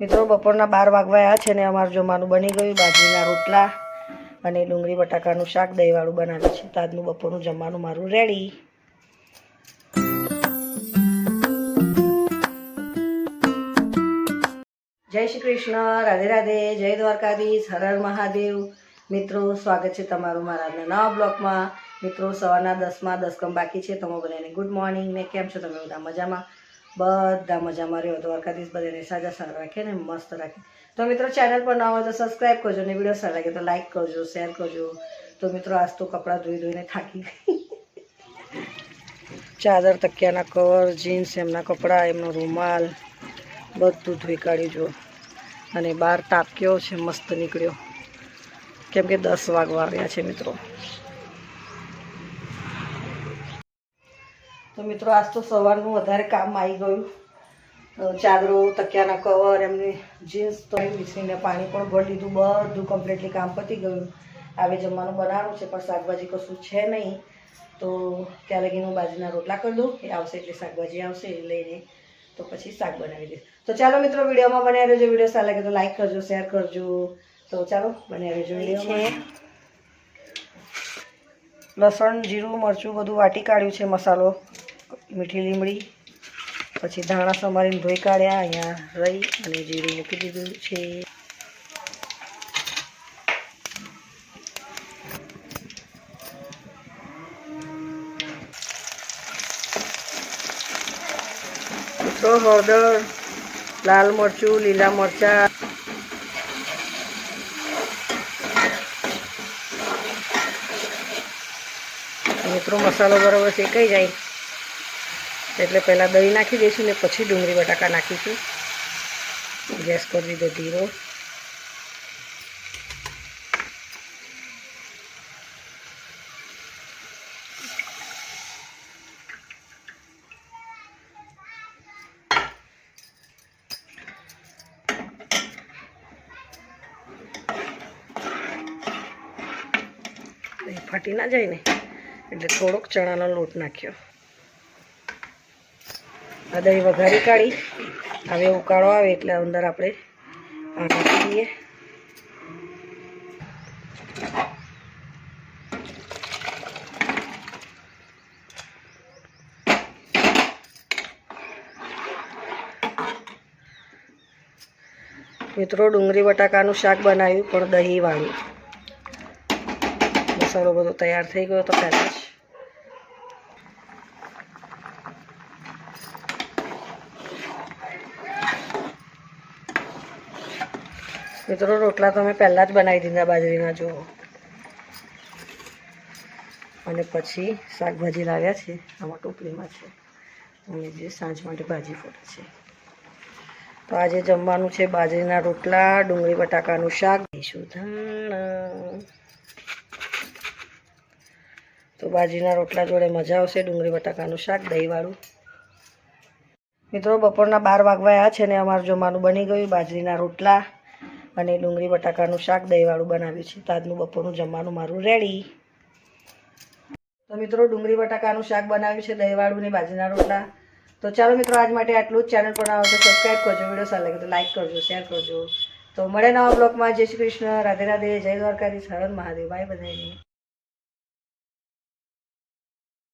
મિત્રો, બપોરના બાર વાગવાયા છે ને અમારું જમવાનું બની ગયું. બાજરીના રોટલા અને ડુંગળી, બટાકાનું શાક, દહીંવાળું બનાવ્યું છે. તો આજનું બપોરનું જમવાનું મારું રેડી જય શ્રી કૃષ્ણ. રાધે રાધે. જય દ્વારકાધીશ. હર હર મહાદેવ. મિત્રો, સ્વાગત છે તમારું મારા નવા બ્લોગમાં. મિત્રો, સવારના દસમાં દસ કમ બાકી છે તમે બધાને ગુડ મોર્નિંગ ને કેમ છો? તમે બધા મજામાં? બધા મજામાં રહ્યો દ્વારકાધીશ બધાને સાજા સારા રાખે ને મસ્ત રાખે. તો મિત્રો ચેનલ પર ના હોય તો સબસ્ક્રાઈબ કરજો ને વીડિયો સારા લાગે તો લાઈક કરજો શેર કરજો. તો મિત્રો આજ તો કપડાં ધોઈ ધોઈને થાકી ચાદર, તકિયાના કવર જીન્સ એમના કપડાં, એમનો રૂમાલ, બધું ધોઈ કાઢ્યું જો. અને બહાર તાપ કેવો છે, મસ્ત નીકળ્યો. કેમ કે દસ વાગવા આવ્યા છે મિત્રો. તો મિત્રો આજ તો સવારનું વધારે કામ આવી ગયું. ચાદરો તકિયાના કવર એમની જીન્સ તો મિશ્રીને પાણી પણ ભરી દીધું. બધું કમ્પ્લીટલી કામ પતી ગયું. આવે જમવાનું બનાવવાનું છે પણ શાકભાજી કશું છે નહીં. તો ત્યાં લગીને હું બાજરીના રોટલા કરી દઉં. એ આવશે એટલે શાકભાજી આવશે એ લઈને તો પછી શાક બનાવી દઈશ. તો ચાલો મિત્રો વિડીયોમાં બનાવી રહેજો. વીડિયો સારા લાગે તો લાઈક કરજો શેર કરજો. તો ચાલો બનાવી રહેજો વિડીયોમાં. લસણ જીરું મરચું બધું વાટી કાઢ્યું છે મસાલો. મીઠી લીમડી, પછી ધાણા સમારીને ધોઈ કાઢ્યા, અહીંયા રહી અને જીરું મૂકી દીધું છે. મિત્રો, હળદર, લાલ મરચું, લીલા મરચાં. મિત્રો, મસાલો બરાબર શેકાઈ જાય. એટલે પહેલાં દહીં નાખી દઈશું ને પછી ડુંગળી, બટાકા નાખીશું. ગેસ કરી દીધો ધીરો. ફાટી ના જાય ને, એટલે થોડોક ચણાનો લોટ નાખ્યો. આ દહીં વઘારી કાઢી. હવે ઉકાળો આવે એટલે અંદર આપણે આ નાખી દઈએ. મિત્રો, ડુંગળી બટાકાનું શાક બનાવ્યું, પણ દહીંવાળું. મસાલો બધો તૈયાર થઈ ગયો તો પહેલાં જ મિત્રો, રોટલા તો મેં પહેલાં જ બનાવી દીધા બાજરીના, જુઓ. અને પછી શાકભાજી લાવ્યા છે. આમાં ટોપલીમાં છે. અને જે સાંજ માટે ભાજી ફોટે છે. તો આજે જમવાનું છે બાજરીના રોટલા, ડુંગળી બટાકાનું શાક. દઈશું તો બાજરીના રોટલા જોડે મજા આવશે, ડુંગળી બટાકાનું શાક, દહીંવાળું. મિત્રો, બપોરના બાર વાગવાયા છે ને અમારું જમવાનું બની ગયું, બાજરીના રોટલા. અને ડુંગળી બટાકાનું શાક દહીંવાળું બનાવ્યું છે. તો આજનું બપોરનું જમવાનું મારું રેડી તો મિત્રો, ડુંગળી બટાકાનું શાક બનાવ્યું છે, દહીંવાળું ને બાજરીના રોટલા. તો ચાલો મિત્રો, આજ માટે આટલું જ. ચેનલ પર આવો તો સબસ્ક્રાઈબ કરજો, વીડિયો સારા લાગે તો લાઈક કરજો શેર કરજો. તો મળે નવા બ્લોગમાં જય શ્રી કૃષ્ણ. રાધે રાધે. જય દ્વારકાધીશ. હરણ મહાદેવ. બાય બધાને